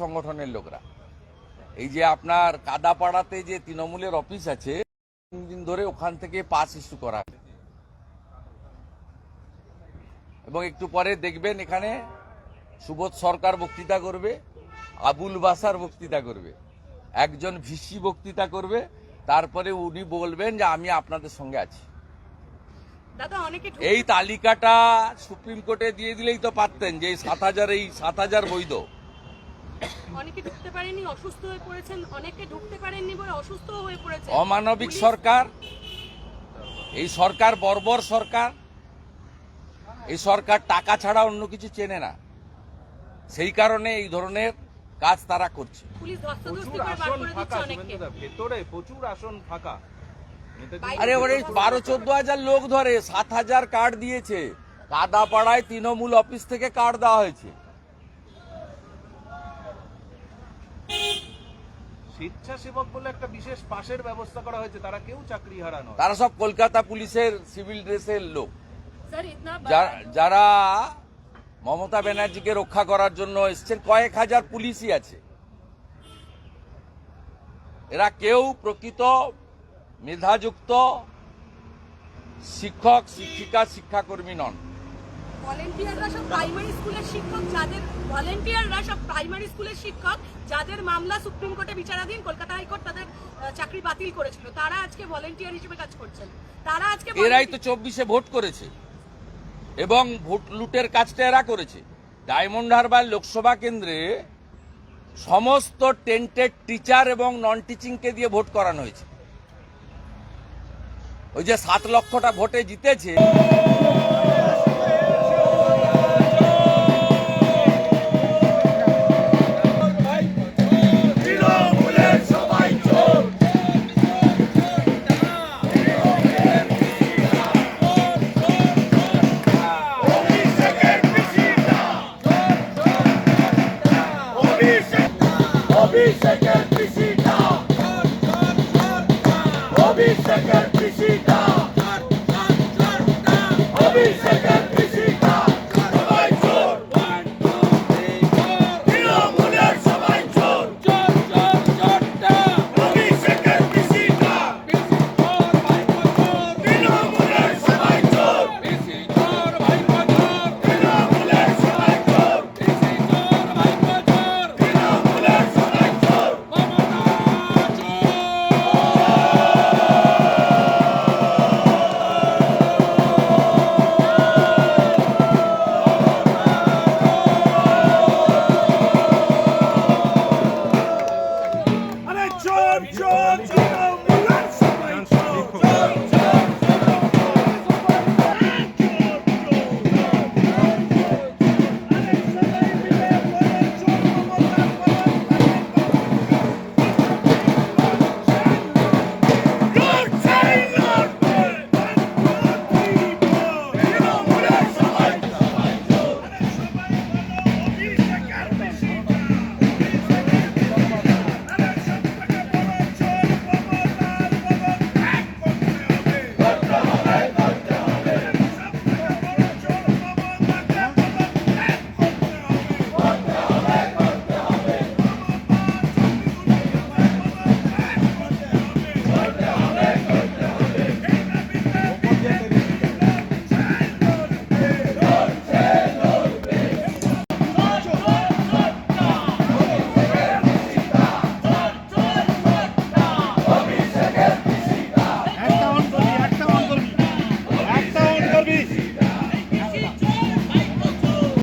সংগঠনের লোকরা। এই যে আপনার কাদাপাড়াতে যে তৃণমূলের অফিস আছে তিন দিন ধরে ওখান থেকে পাস ইস্যু করা এবং একটু পরে দেখবেন এখানে সুবোধ সরকার বক্তৃতা করবে আবুল বাসার বক্তৃতা করবে একজন ভিসি বক্তৃতা করবে তারপরে উনি বলবেন যে আমি আপনাদের সঙ্গে আছি। দাদা এই তালিকাটা সুপ্রিম কোর্টে দিয়ে দিলেই তো পারতেন যে সাত হাজার এই সাত হাজার বৈধ। অনেকে ঢুকতে পারেননি অসুস্থ হয়ে পড়েছেন অনেকে ঢুকতে পারেননি বলে অসুস্থ হয়ে পড়েছে অমানবিক সরকার এই সরকার বর্বর সরকার এই সরকার টাকা ছাড়া অন্য কিছু চেনে না। সেই কারণে এই ধরনের কাজ তারা করছে। আরে ওরে বারো চোদ্দ হাজার লোক ধরে সাত হাজার কার্ড দিয়েছে। কাদাপাড়ায় তৃণমূল অফিস থেকে কার্ড দেওয়া হয়েছে। স্বেচ্ছাসেবক বলে একটা বিশেষ পাশের ব্যবস্থা করা হয়েছে তারা কেউ চাকরি হারানো তারা সব কলকাতা পুলিশের সিভিল ড্রেসের লোক। স্যার যারা মমতা ব্যানার্জিকে রক্ষা করার জন্য এসছেন কয়েক হাজার পুলিশই আছে। এরা কেউ প্রকৃত মেধাযুক্ত শিক্ষক শিক্ষিকা শিক্ষাকর্মী নন। ভলেন্টিয়াররা সব প্রাইমারি স্কুলের শিক্ষক, যাদের ভলেন্টিয়াররা সব প্রাইমারি স্কুলের শিক্ষক, যাদের মামলা সুপ্রিম কোর্টে বিচারাধীন, কলকাতা হাইকোর্ট তাদের চাকরি বাতিল করেছিল। তারা আজকে ভলেন্টিয়ার হিসেবে কাজ করছেন। তারা আজকে এরাই তো চব্বিশে ভোট করেছে। এবং ভোট লুটের কাজটা এরা করেছে। ডায়মন্ড হারবার লোকসভা কেন্দ্রে সমস্ত টেন্টেড টিচার এবং নন টিচিংকে দিয়ে ভোট করানো হয়েছে। ওই যে সাত লক্ষটা ভোটে জিতেছে অভিষেকের পিসিটা অভিষেকের